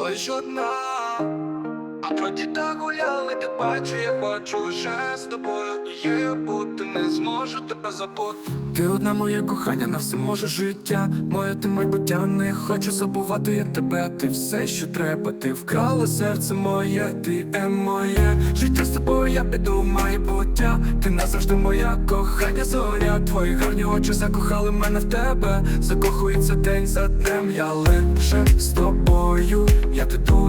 лиш одна. А проти так гуляли, ти бачу, я хочу лише з тобою. Є бути, не зможу тебе забути. Ти одна моє кохання на все може життя. Моє ти майбуття, не хочу забувати я тебе. Ти все, що треба, ти вкрала серце моє, ти е моє життя з тобою, я піду в майбуття. Ти назавжди моя кохання зоря. Твої гарні очі закохали мене в тебе. Закохується день за днем, я лише з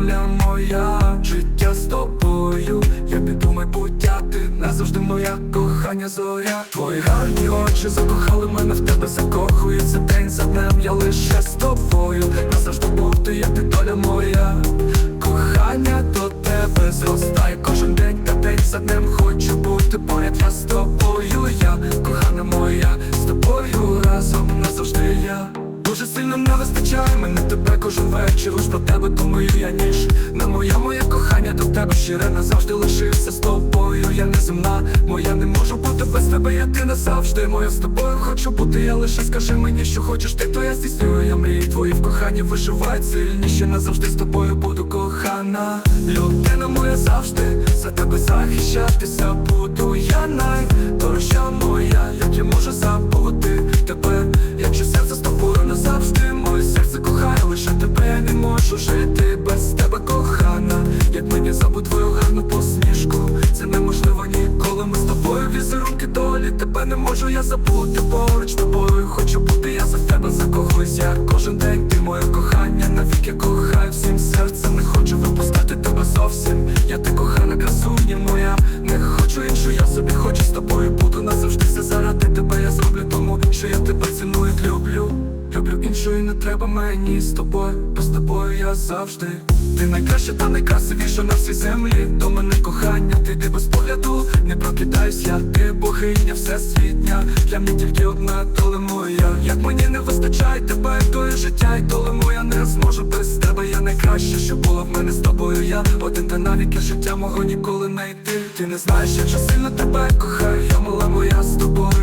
доля моя, життя з тобою. Я піду майбуття, ти назавжди моя кохання зоря. Твої гарні очі закохали мене в тебе, закохується день за днем, я лише з тобою. Назавжди бути, я ти доля моя. Кохання до тебе зростає кожен день та день за днем кожен про тебе думаю я ніж. На моя моє кохання до тебе щире назавжди лишився з тобою. Я не земна, моя не можу бути без тебе, я ти назавжди. Моя з тобою хочу бути, я лише скажи мені, що хочеш ти, то я здійснюю. Я мрії твої в коханні виживають сильніше. Назавжди з тобою буду кохана. Людина моя завжди за тебе захищатися буду. Я найдорожча моя, як я можу забути можу жити без тебе кохана, як мені забудь твою гарну посмішку, це неможливо ніколи. Ми з тобою візерунки долі, тебе не можу я забути. Поруч тобою, хочу бути, я за тебе закохуюсь, я кожен день ти моє кохання, навік я кохаю всім серцем, не хочу випускати тебе зовсім. Я ти кохана красуня моя, не хочу іншу, я собі хочу з тобою. Буду назавжди все заради тебе Люблю іншої не треба мені з тобою, бо з тобою я завжди. Ти найкраща та найкрасивіша на всій землі. До мене кохання, ти ти без погляду, не прокидаюсь я, ти богиня всесвітня. Для мене тільки одна доля моя. Як мені не вистачає тебе, то і життя, і доля моя не зможу без тебе. Я найкраще, що було в мене з тобою. Я один та навіки життя мого ніколи не йти. Ти не знаєш, як же сильно тебе кохаю. Я мала моя з тобою,